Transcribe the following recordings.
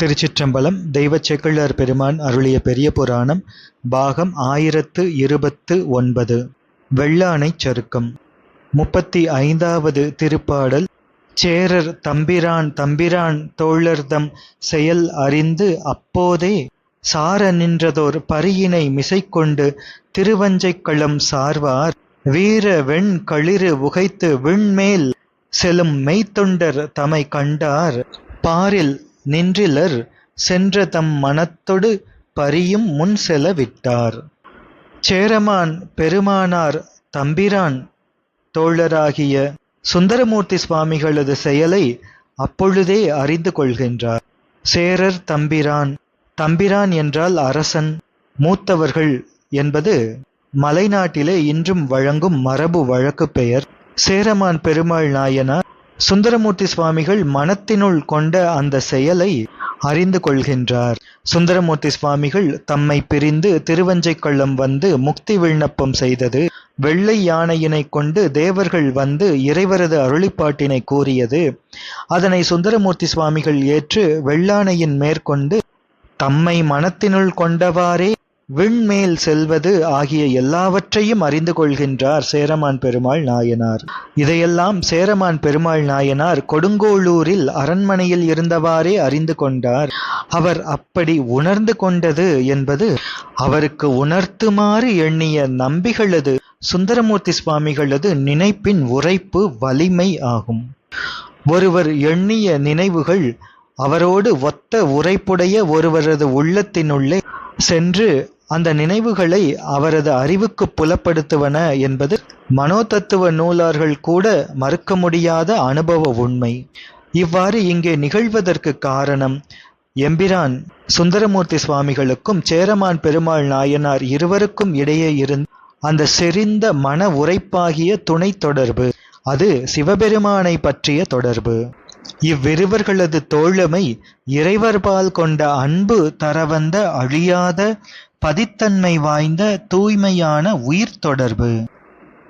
திருச்சிற்றம்பலம் தெய்வ செக்கிழார் பெருமான் அருளிய பெரிய புராணம் பாகம் ஆயிரத்து இருபத்து ஒன்பது வெள்ளானை சருக்கம். முப்பத்தி ஐந்தாவது திருப்பாடல் சேரர் தம்பிரான் தம்பிரான் தோழர்தம் செயல் அறிந்து அப்போதே சார நின்றதோர் பரியினை மிசைக்கொண்டு திருவஞ்சைக்களம் சார்வார். வீர வெண் களிறு உகைத்து விண்மேல் செலும் மெய்த்தொண்டர் தமை கண்டார். பாரில் நின்றிலர் சென்ற தம் மனத்தொடு பரியும் முன் செல விட்டார் சேரமான் பெருமானார் தம்பிரான் தோழராகிய சுந்தரமூர்த்தி சுவாமிகளது செயலை அப்பொழுதே அறிந்து கொள்கின்றார். சேரர் தம்பிரான் தம்பிரான் என்றால் அரசன் மூத்தவர்கள் என்பது மலைநாட்டிலே இன்றும் வழங்கும் மரபு வழக்கு பெயர். சேரமான் பெருமாள் நாயனார் சுந்தரமூர்த்தி சுவாமிகள் மனத்தினுள் கொண்ட அந்த செயலை அறிந்து கொள்கின்றார். சுந்தரமூர்த்தி சுவாமிகள் தம்மை பிரிந்து திருவஞ்சைக்கள்ளம் வந்து முக்தி விண்ணப்பம் செய்தது. வெள்ளை யானையினை கொண்டு தேவர்கள் வந்து இறைவரது அருளிப்பாட்டினை கூறியது. அதனை சுந்தரமூர்த்தி சுவாமிகள் ஏற்று வெள்ளானையின் மேற்கொண்டு தம்மை மனத்தினுள் கொண்டவாறே விண்மேல் செல்வது ஆகிய எல்லாவற்றையும் அறிந்து கொள்கின்றார் சேரமான் பெருமாள் நாயனார். இதையெல்லாம் சேரமான் பெருமாள் நாயனார் கொடுங்கோளூரில் அரண்மனையில் இருந்தவாறே அறிந்து கொண்டார். அவர் அப்படி உணர்ந்து கொண்டது என்பது அவருக்கு உணர்த்துமாறு எண்ணிய நம்பிகளது சுந்தரமூர்த்தி சுவாமிகளது நினைப்பின் உரைப்பு வலிமை ஆகும். ஒருவர் எண்ணிய நினைவுகள் அவரோடு ஒத்த உரைப்புடைய ஒருவரது உள்ளத்தினுள்ளே சென்று அந்த நினைவுகளை அவரது அறிவுக்கு புலப்படுத்துவன என்பது மனோதத்துவ நூலார்கள் கூட மறுக்க முடியாத அனுபவ உண்மை. இவ்வாறு இங்கே நிகழ்வதற்கு காரணம் எம்பிரான் சுந்தரமூர்த்தி சுவாமிகளுக்கும் சேரமான் பெருமாள் நாயனார் இருவருக்கும் இடையே இருந்த அந்த செறிந்த மன உரைப்பாகிய துணை தொடர்பு அது சிவபெருமானை பற்றிய தொடர்பு. இவ்விருவர்களது தோழமை இறைவர்பால் கொண்ட அன்பு தரவந்த அழியாத பதித்தன்மை வாய்ந்த தூய்மையான உயிர் தொடர்பு.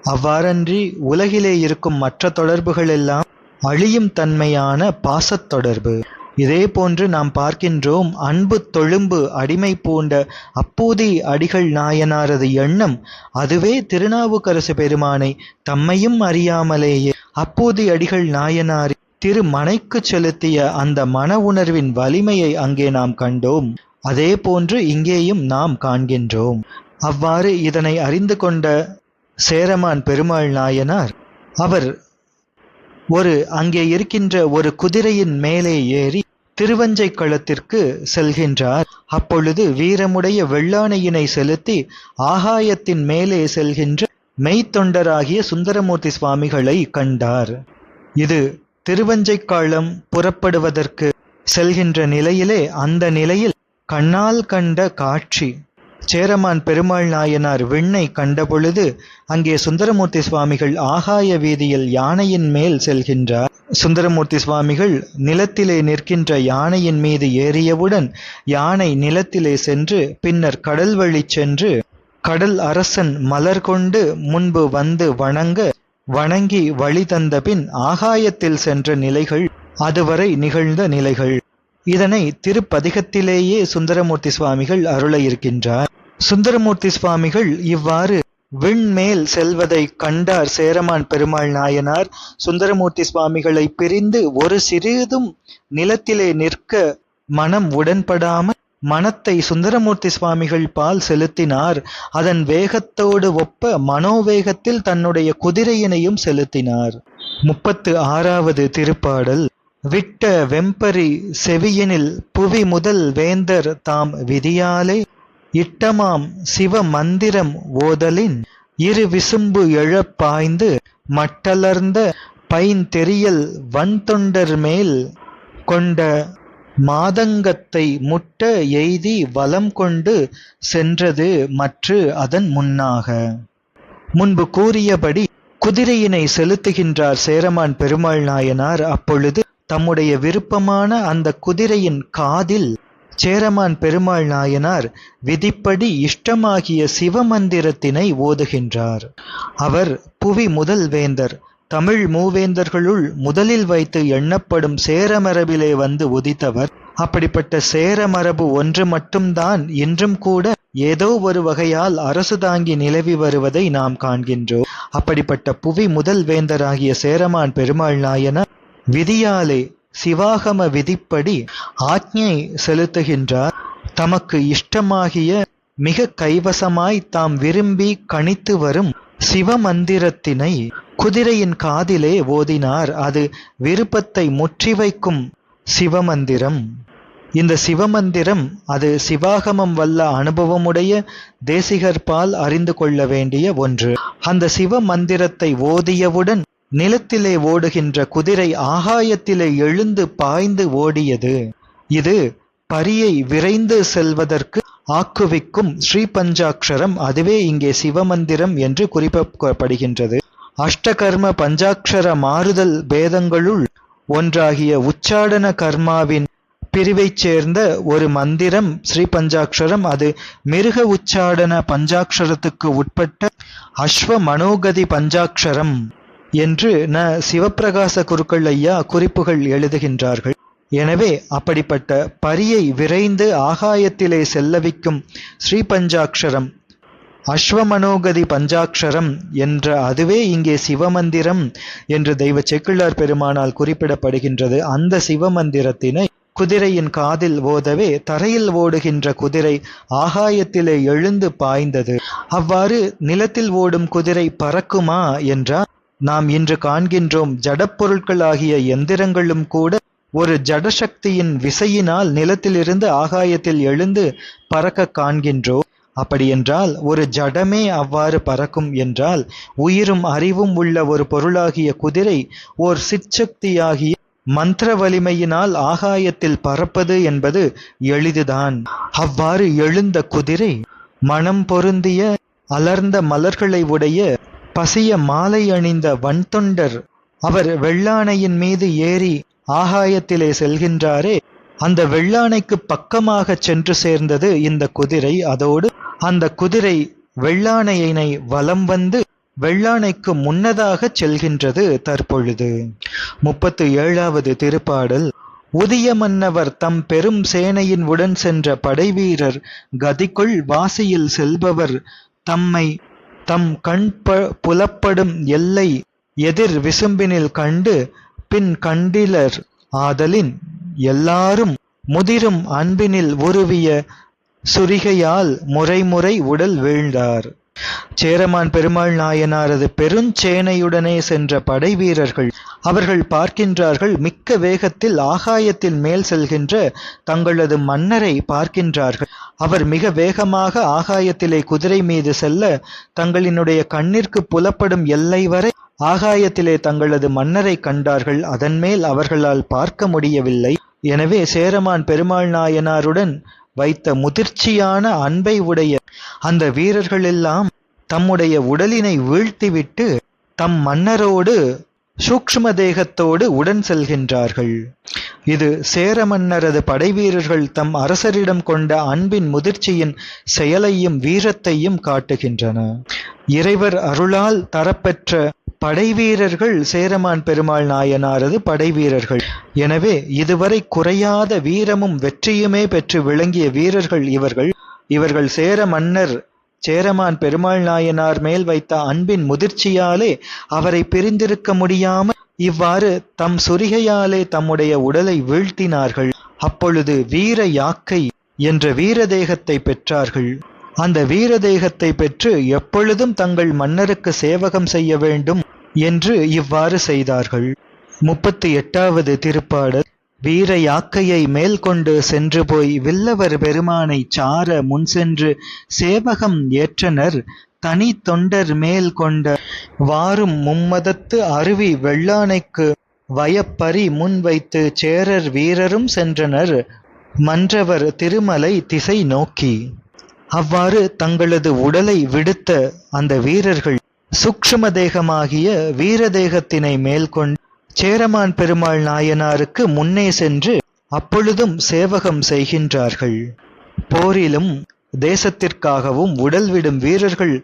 அவ்வாறன்றி உலகிலே இருக்கும் மற்ற தொடர்புகள் எல்லாம் அழியும் தன்மையான பாசத் தொடர்பு. இதே போன்று நாம் பார்க்கின்றோம் அன்பு தொழும்பு அடிமை பூண்ட அப்பூதி அடிகள் நாயனாரது எண்ணம். அதுவே திருநாவுக்கரசு பெருமானை தம்மையும் அறியாமலேயே அப்பூதி அடிகள் நாயனாரி திருமனைக்கு செலுத்திய அந்த மன உணர்வின் வலிமையை அங்கே நாம் கண்டோம். அதே போன்று இங்கேயும் நாம் காண்கின்றோம். அவ்வாறு இதனை அறிந்து கொண்ட சேரமான் பெருமாள் நாயனார் அவர் ஒரு அங்கே இருக்கின்ற ஒரு குதிரையின் மேலே ஏறி திருவஞ்சை களத்திற்கு செல்கின்றார். அப்பொழுது வீரமுடைய வெள்ளானையினை செலுத்தி ஆகாயத்தின் மேலே செல்கின்ற மெய்த்தொண்டராகிய சுந்தரமூர்த்தி சுவாமிகளை கண்டார். இது திருவஞ்சைக்காலம் புறப்படுவதற்கு செல்கின்ற நிலையிலே அந்த நிலையில் கண்ணால் கண்ட காட்சி. சேரமான் பெருமாள் நாயனார் விண்ணை கண்டபொழுது அங்கே சுந்தரமூர்த்தி சுவாமிகள் ஆகாய வீதியில் யானையின் மேல் செல்கின்றார். சுந்தரமூர்த்தி சுவாமிகள் நிலத்திலே நிற்கின்ற யானையின் மீது ஏறியவுடன் யானை நிலத்திலே சென்று பின்னர் கடல் வழி சென்று கடல் அரசன் மலர் கொண்டு முன்பு வந்து வணங்க வணங்கி வழி தந்த பின் ஆகாயத்தில் சென்ற நிலைகள் அதுவரை நிகழ்ந்த நிலைகள். இதனை திருப்பதிகத்திலேயே சுந்தரமூர்த்தி சுவாமிகள் அருள இருக்கின்றார். சுந்தரமூர்த்தி சுவாமிகள் இவ்வாறு விண்மேல் செல்வதை கண்டார் சேரமான் பெருமாள் நாயனார். சுந்தரமூர்த்தி சுவாமிகளை பிரிந்து ஒரு சிறிதும் நிலத்திலே நிற்க மனம் உடன்படாமல் மனத்தை சுந்தரமூர்த்தி சுவாமிகள் பால் செலுத்தினார். அதன் வேகத்தோடு ஒப்ப மனோவேகத்தில் தன்னுடைய குதிரையினையும் செலுத்தினார். முப்பத்து ஆறாவது திருப்பாடல். விட்ட வெம்பரி செவியினில் புவி முதல் வேந்தர் தாம் விதியாலே இட்டமாம் சிவ மந்திரம் ஓதலின் இரு விசும்பு எழப் பாய்ந்து மட்டலர்ந்த பைந்தெரியல் வன்தொண்டர் மேல் கொண்ட மாதங்கத்தை முட்ட எய்தி வலம் கொண்டு சென்றது மற்று அதன் முன்னாக. முன்பு கூறியபடி குதிரையினை செலுத்துகின்றார் சேரமான் பெருமாள் நாயனார். அப்பொழுது தம்முடைய விருப்பமான அந்த குதிரையின் காதில் சேரமான் பெருமாள் நாயனார் விதிப்படி இஷ்டமாகிய சிவமந்திரத்தினை ஓதுகின்றார். அவர் புவி முதல் வேந்தர் தமிழ் மூவேந்தர்களுள் முதலில் வைத்து எண்ணப்படும் சேரமரபிலே வந்து உதித்தவர். அப்படிப்பட்ட சேரமரபு ஒன்று மட்டும்தான் இன்றும் கூட ஏதோ ஒரு வகையால் அரசு தாங்கி நிலவி வருவதை நாம் காண்கின்றோம். அப்படிப்பட்ட புவி முதல் வேந்தராகிய சேரமான் பெருமாள் நாயனார் விதியாலே சிவாகம விதிப்படி ஆக்ஞை செலுத்துகின்றார். தமக்கு இஷ்டமாகிய மிக கைவசமாய் தாம் விரும்பி கணித்து வரும் சிவமந்திரத்தினை குதிரையின் காதிலே ஓதினார். அது விருப்பத்தை முற்றி வைக்கும் சிவமந்திரம். இந்த சிவமந்திரம் அது சிவாகமம் வல்ல அனுபவமுடைய தேசிகர்பால் அறிந்து கொள்ள வேண்டிய ஒன்று. அந்த சிவ மந்திரத்தை ஓதியவுடன் நிலத்திலே ஓடுகின்ற குதிரை ஆகாயத்திலே எழுந்து பாய்ந்து ஓடியது. இது பரியை விரைந்து செல்வதற்கு ஆக்குவிக்கும் ஸ்ரீபஞ்சாட்சரம் அதுவே இங்கே சிவமந்திரம் என்று குறிப்பிடப்படுகின்றது. அஷ்டகர்ம பஞ்சாட்சர மாறுதல் பேதங்களுள் ஒன்றாகிய உச்சாடன கர்மாவின் பிரிவைச் சேர்ந்த ஒரு மந்திரம் ஸ்ரீ பஞ்சாட்சரம் அது மிருக உச்சாடன பஞ்சாட்சரத்துக்கு உட்பட்ட அஸ்வ மனோகதி பஞ்சாட்சரம். என்று ந சிவப்பிரகாச குருக்கள் ஐயா குறிப்புகள் எழுதுகின்றார்கள். எனவே அப்படிப்பட்ட பரியை விரைந்து ஆகாயத்திலே செல்லவிக்கும் ஸ்ரீ பஞ்சாட்சரம் அஸ்வமனோகதி பஞ்சாட்சரம் என்ற அதுவே இங்கே சிவமந்திரம் என்று தெய்வ செக்கிழார் பெருமானால் குறிப்பிடப்படுகின்றது. அந்த சிவமந்திரத்தினை குதிரையின் காதில் ஓதவே தரையில் ஓடுகின்ற குதிரை ஆகாயத்திலே எழுந்து பாய்ந்தது. அவ்வாறு நிலத்தில் ஓடும் குதிரை பறக்குமா என்றால் நாம் இன்று காண்கின்றோம் ஜடப்பொருட்களாகிய எந்திரங்களும் கூட ஒரு ஜடசக்தியின் விசையினால் நிலத்திலிருந்து ஆகாயத்தில் எழுந்து பறக்க காண்கின்றோம் அப்படியென்றால் ஒரு ஜடமே அவ்வாறு பறக்கும் என்றால் உயிரும் அறிவும் உள்ள ஒரு பொருளாகிய குதிரை ஓர் சிற்சக்தியாகிய மந்திர வலிமையினால் ஆகாயத்தில் பறப்பது என்பது எளிதுதான். அவ்வாறு எழுந்த குதிரை மனம் பொருந்திய அலர்ந்த மலர்களை உடைய பசிய மாலை அணிந்த வன்தொண்டர் அவர் வெள்ளானையின் மீது ஏறி ஆகாயத்திலே செல்கின்றாரே. அந்த வெள்ளானைக்கு பக்கமாக சென்று சேர்ந்தது இந்த குதிரை. அதோடு அந்த குதிரை வெள்ளானையினை வலம் வந்து வெள்ளானைக்கு முன்னதாக செல்கின்றது தற்பொழுது. முப்பத்து ஏழாவது திருப்பாடல். உதிய மன்னவர் தம் பெரும் சேனையின் உடன் சென்ற படைவீரர் கதிக்குள் வாசியில் செல்பவர் தம்மை தம் கண் புலப்படும் எல்லை எதிர் விசும்பினில் கண்டு பின் கண்டிலர் ஆதலின் எல்லாரும் முதிரும் அன்பினில் உருவிய சுரிகையால் முறைமுறை உடல் வீழ்ந்தார். சேரமான் பெருமாள் நாயனாரது பெருஞ்சேனையுடனே சென்ற படை வீரர்கள் அவர்கள் பார்க்கின்றார்கள் மிக்க வேகத்தில் ஆகாயத்தில் மேல் செல்கின்ற தங்களது மன்னரை பார்க்கின்றார்கள். அவர் மிக வேகமாக ஆகாயத்திலே குதிரை மீது செல்ல தங்களினுடைய கண்ணிற்கு புலப்படும் எல்லை வரை ஆகாயத்திலே தங்களது மன்னரை கண்டார்கள். அதன்மேல் அவர்களால் பார்க்க முடியவில்லை. எனவே சேரமான் பெருமாள் நாயனாருடன் வைத்த முதிர்ச்சியான அன்பை உடைய அந்த வீரர்களெல்லாம் தம்முடைய உடலினை வீழ்த்திவிட்டு தம் மன்னரோடு சூக்ஷ்ம தேகத்தோடு உடன் செல்கின்றார்கள். இது சேர மன்னரது படைவீரர்கள் தம் அரசரிடம் கொண்ட அன்பின் முதிர்ச்சியின் செயலையும் வீரத்தையும் காட்டுகின்றன. இறைவர் அருளால் தரப்பெற்ற படைவீரர்கள் சேரமான் பெருமாள் நாயனாரது படைவீரர்கள். எனவே இதுவரை குறையாத வீரமும் வெற்றியுமே பெற்று விளங்கிய வீரர்கள் இவர்கள். இவர்கள் சேர மன்னர் சேரமான் பெருமாள் நாயனார் மேல் வைத்த அன்பின் முதிர்ச்சியாலே அவரை பிரிந்திருக்க முடியாமல் இவ்வாறு தம் சுரிகையாலே தம்முடைய உடலை வீழ்த்தினார்கள். அப்பொழுது வீர யாக்கை என்ற வீரதேகத்தை பெற்றார்கள். அந்த வீரதேகத்தை பெற்று எப்பொழுதும் தங்கள் மன்னருக்கு சேவகம் செய்ய வேண்டும் என்று இவ்வாறு செய்தார்கள். முப்பத்தி எட்டாவது திருப்பாடல். வீர யாக்கையை மேல் கொண்டு சென்று போய் வில்லவர் பெருமானை சார முன் சென்று சேவகம் ஏற்றனர். தனி தொண்டர் மேல் கொண்ட வாரும் மும்மதத்து அருவி வெள்ளானைக்கு வயப்பறி முன் வைத்து சேரர் வீரரும் சென்றனர். மன்றவர் திருமலை திசை நோக்கி. அவ்வாறு தங்களது உடலை விடுத்த அந்த வீரர்கள் சுக்ஷம தேகமாகிய வீர தேகத்தினை மேல்கொண்டு சேரமான் பெருமாள் நாயனாருக்கு முன்னே சென்று அப்பொழுதும் சேவகம் செய்கின்றார்கள். போரிலும் தேசத்திற்காகவும் உடல் விடும் வீரர்கள்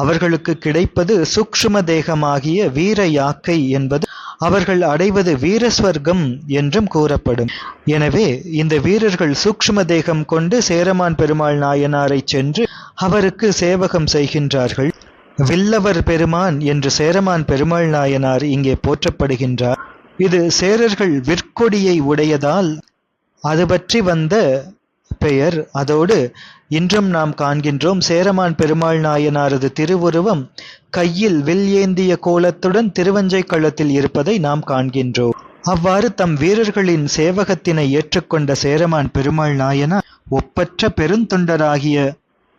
அவர்களுக்கு கிடைப்பது சூக்ஷ்ம தேகமாகிய வீர யாக்கை என்பது அவர்கள் அடைவது வீரஸ்வர்க்கம் என்றும் கூறப்படும். எனவே இந்த வீரர்கள் சூக்ஷ்ம தேகம் கொண்டு சேரமான் பெருமாள் நாயனாரை சென்று அவருக்கு சேவகம் செய்கின்றார்கள். வில்லவர் பெருமான் என்று சேரமான் பெருமாள் நாயனார் இங்கே போற்றப்படுகின்றார். இது சேரர்கள் விற்கொடியை உடையதால் அது பற்றி வந்த பெயர். அதோடு இன்றும் நாம் காண்கின்றோம் சேரமான் பெருமாள் நாயனாரது திருவுருவம் கையில் வில் ஏந்திய கோலத்துடன் திருவஞ்சை களத்தில் இருப்பதை நாம் காண்கின்றோம். அவ்வாறு தம் வீரர்களின் சேவகத்தினை ஏற்றுக்கொண்ட சேரமான் பெருமாள் நாயனார் ஒப்பற்ற பெருந்தொண்டராகிய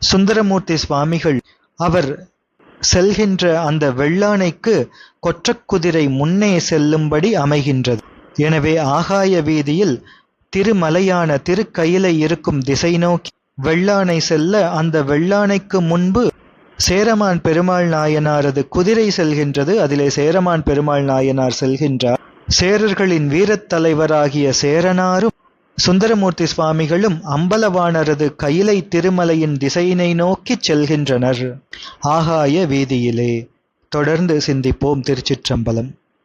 சுந்தரமூர்த்தி சுவாமிகள் அவர் செல்கின்ற அந்த வெள்ளானைக்கு கொற்றக்குதிரை முன்னே செல்லும்படி அமைகின்றது. எனவே ஆகாய வீதியில் திருமலையான திருக்கயிலை இருக்கும் திசை நோக்கி வெள்ளானை செல்ல அந்த வெள்ளானைக்கு முன்பு சேரமான் பெருமாள் நாயனாரது குதிரை செல்கின்றது. அதிலே சேரமான் பெருமாள் நாயனார் செல்கின்றார். சேரர்களின் வீரத் தலைவராகிய சேரனாரும் சுந்தரமூர்த்தி சுவாமிகளும் அம்பலவாணரது கையிலை திருமலையின் திசையினை நோக்கிச் செல்கின்றனர். ஆகாய வீதியிலே. தொடர்ந்து சிந்திப்போம் திருச்சிற்றம்பலம்.